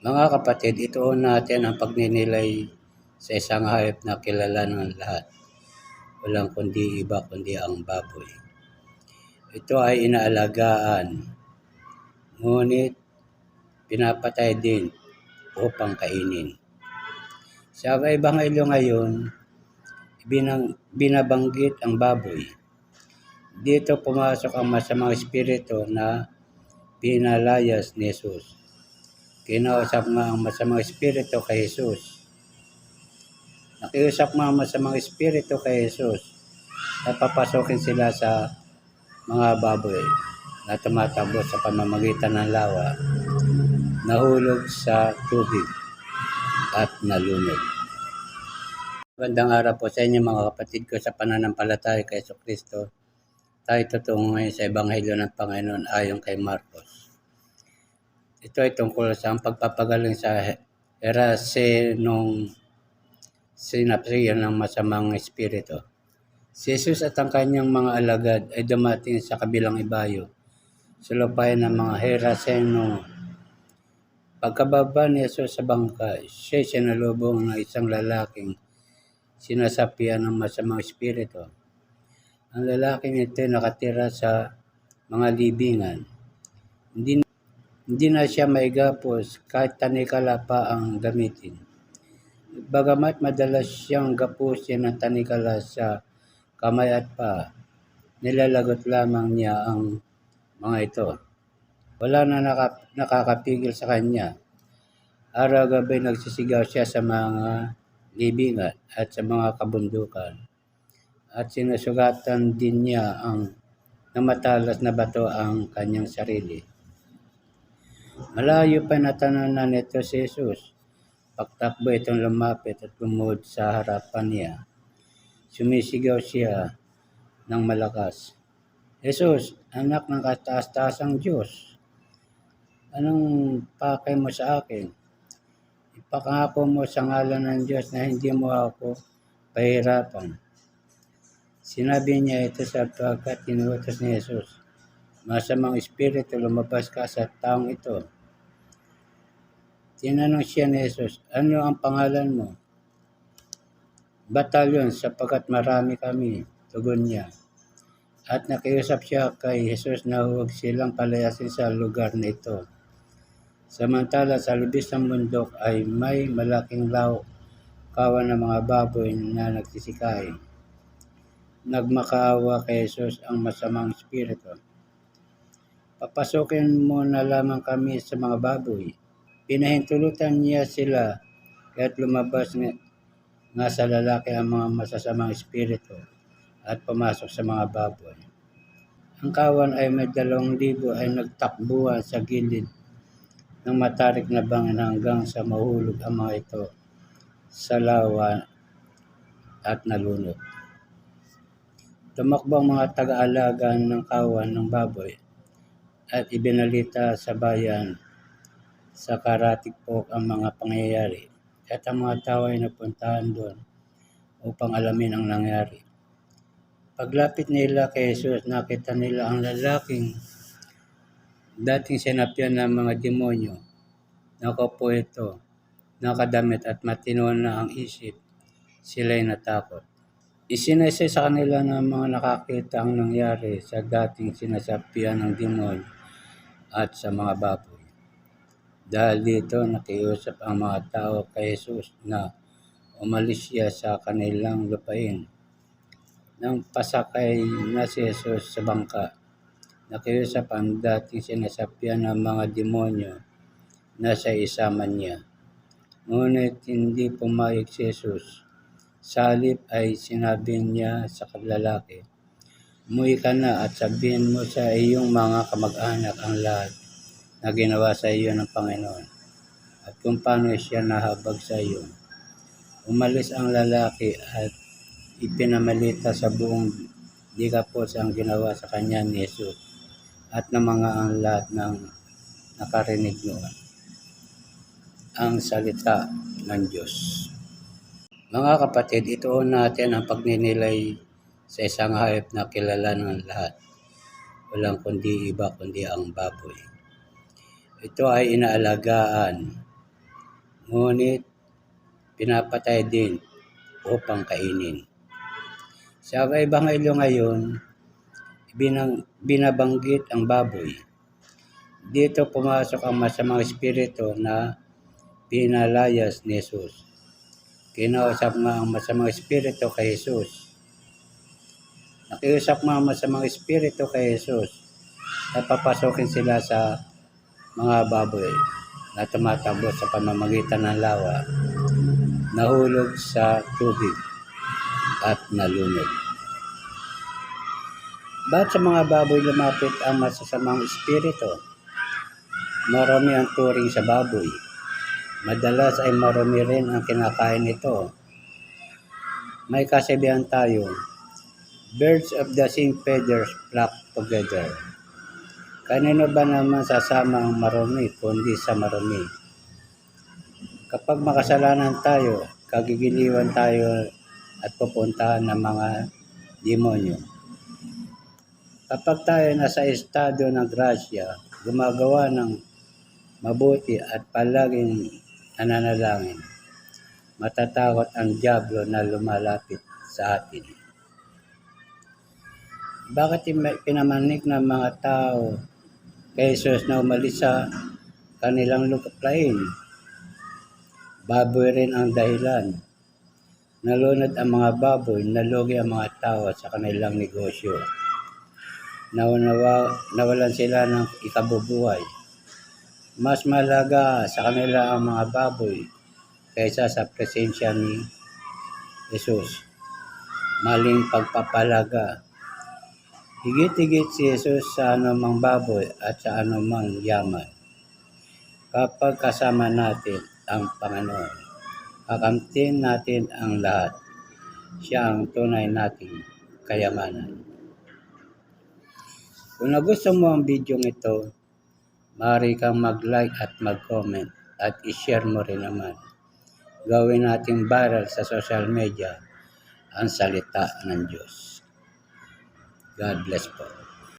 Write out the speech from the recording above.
Mga kapatid, ituon natin ang pagninilay sa isang hayop na kilala ng lahat. Walang kundi iba kundi ang baboy. Ito ay inaalagaan, ngunit pinapatay din upang kainin. Sa Ebanghelyo ngayon, binang, binabanggit ang baboy. Dito pumasok ang masamang espiritu na pinalayas ni Jesus. Kinausap nga ang masamang espiritu kay Jesus. Nakiusap nga ang masamang espiritu kay Jesus at papasokin sila sa mga baboy na tumatakbo sa pamamagitan ng lawa, nahulog sa tubig at nalunod. Magandang araw po sa inyo mga kapatid ko sa pananampalataya kay Kristo. Tayo tutungo ngayon sa Ebanghelyo ng Panginoon ayon kay Marcos. Ito ay tungkol sa pagpapagaling sa herase nung sinapsiyan ng masamang espiritu. Si Jesus at ang kanyang mga alagad ay dumating sa kabilang ibayo sa lupain ng mga Heraseno. Pagkababa ni Jesus sa bangka, siya sinalubong ng isang lalaking sinasapian ng masamang espiritu. Ang lalaking ito nakatira sa mga libingan. Hindi, hindi na siya maigapos kahit tanikala pa ang gamitin. Bagamat madalas siyang gapusin ng tanikala sa kamay at pa, nilalagot lamang niya ang mga ito. Wala na naka, nakakapigil sa kanya. Araw-gabi nagsisigaw siya sa mga libingan at sa mga kabundukan. At sinusugatan din niya ang namatalas na bato ang kanyang sarili. Malayo pa natananan nito si Jesus. Pagtakbo itong lumapit at lumuhod sa harapan niya. Sumisigaw siya ng malakas. Jesus, anak ng kataas-taasang Diyos, anong pakay mo sa akin? Ipakangako mo sa ngalan ng Diyos na hindi mo ako pahirapan. Sinabi niya ito sapagkat tinutos ni Jesus. Masamang espiritu lumabas ka sa taong ito. Tinanong siya ni Jesus, ano ang pangalan mo? Batalyon sapagkat marami kami, tugon niya. At nakiusap siya kay Jesus na huwag silang palayasin sa lugar na ito. Samantala sa lubis ng bundok ay may malaking law kawan ng mga baboy na nagsisikay. Nagmakaawa kay Jesus ang masamang espiritu. Papasukin mo na lamang kami sa mga baboy. Pinahintulutan niya sila kaya't lumabas nga, nga sa lalaki ang mga masasamang espiritu at pumasok sa mga baboy. Ang kawan ay may dalawang libo ay nagtakbuhan sa gilid ng matarik na bangin hanggang sa mahulog ang mga ito sa lawa at nalunod. Tumakbo ang mga taga-alaga ng kawan ng baboy at ibinalita sa bayan sa karatikpok ang mga pangyayari at ang mga tao ay napuntahan doon upang alamin ang nangyari. Paglapit nila kay Jesus, nakita nila ang lalaking dating sinapyan ng mga demonyo. Nakaupo ito, nakadamit at matino na ang isip. Sila'y natakot. Isinese sa kanila ng mga nakakita ang nangyari sa dating sinasapian ng demonyo at sa mga baboy. Dahil dito nakiusap ang mga tao kay Jesus na umalis siya sa kanilang lupain nang pasakay na si Jesus sa bangka. Nakiusap ang dating sinasapyan ng mga demonyo na sa isama niya. Ngunit hindi pumayag si Jesus. Sa halip ay sinabi niya sa lalaki, Umuwi ka na at sabihin mo sa iyong mga kamag-anak ang lahat na ginawa sa iyo ng Panginoon at kung paano siya nahabag sa iyo. Umalis ang lalaki at ipinamalita sa buong Digapos ang ginawa sa kanya ni Jesus at ng mga ang lahat ng nakarinig noon. Ang salita ng Diyos. Mga kapatid, ituon natin ang pagninilay sa isang hayop na kilala ng lahat. Walang kundi iba kundi ang baboy. Ito ay inaalagaan, ngunit pinapatay din upang kainin. Sa Ebanghelyo ngayon, binang, binabanggit ang baboy. Dito pumasok ang masamang espiritu na pinalayas ni Jesus. Kinausap nga ang masamang espiritu kay Jesus. Nakiusap nga ang masamang espiritu kay Jesus na papasokin sila sa mga baboy na tumatakbo sa pamamagitan ng lawa, nahulog sa tubig at nalunod. Ba't sa mga baboy lumapit ang masasamang espiritu? Marami ang turing sa baboy. Madalas ay marami rin ang kinakain ito. May kasabihan tayo, birds of the same feathers flock together. Kanino ba naman sasama ang marumi kundi sa marumi? Kapag makasalanan tayo, kagigiliwan tayo at pupuntahan ng mga demonyo. Kapag tayo nasa estado ng grasya, gumagawa ng mabuti at palaging nananalangin, matatakot ang diablo na lumalapit sa atin. Bakit pinamanik ng mga tao kay Jesus na umalis sa kanilang lupain? Baboy rin ang dahilan. Nalunod ang mga baboy, nalugi ang mga tao sa kanilang negosyo. Nawanawa, nawalan sila ng ikabubuhay. Mas malaga sa kanila ang mga baboy kaysa sa presensya ni Jesus. Maling pagpapalaga. Higit-higit si Jesus sa anumang baboy at sa anumang yaman. Kapag kasama natin ang Panginoon, kakamtin natin ang lahat. Siya ang tunay nating kayamanan. Kung nagustuhan mo ang video ito, maaari kang mag-like at mag-comment at i-share mo rin naman. Gawin nating viral sa social media ang salita ng Diyos. God bless po.